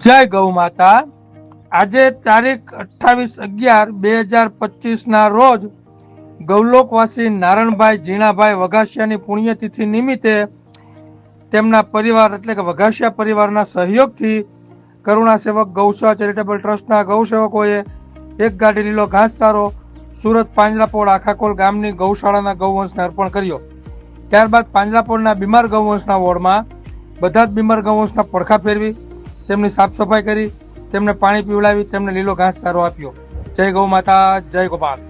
જય ગૌ માતા. આજે તારીખ અઠ્ઠાવીસ અગિયાર બે હજાર પચીસ ના રોજ ગૌલોકવાસી નારણભાઈ ઝીણાભાઈ વઘાસિયાની પુણ્યતિથિ નિમિત્તે તેમના પરિવાર એટલે કે વઘાસિયા પરિવારના સહયોગથી કરુણા સેવક ગૌસેવા ચેરિટેબલ ટ્રસ્ટના ગૌસેવકોએ એક ગાડી લીલો ઘાસચારો સુરત પાંજરાપોળ આખાકોલ ગામની ગૌશાળાના ગૌવંશને અર્પણ કર્યો. ત્યારબાદ પાંજરાપોળના બીમાર ગૌવંશના વોર્ડમાં બધા જ બીમાર ગૌવંશના પડખા ફેરવી તેમની સાફ સફાઈ કરી, તેમને પાણી પીવડાવી, તેમને લીલો ઘાસ ચારો આપ્યો. જય ગૌ માતા, જય ગોપાલ.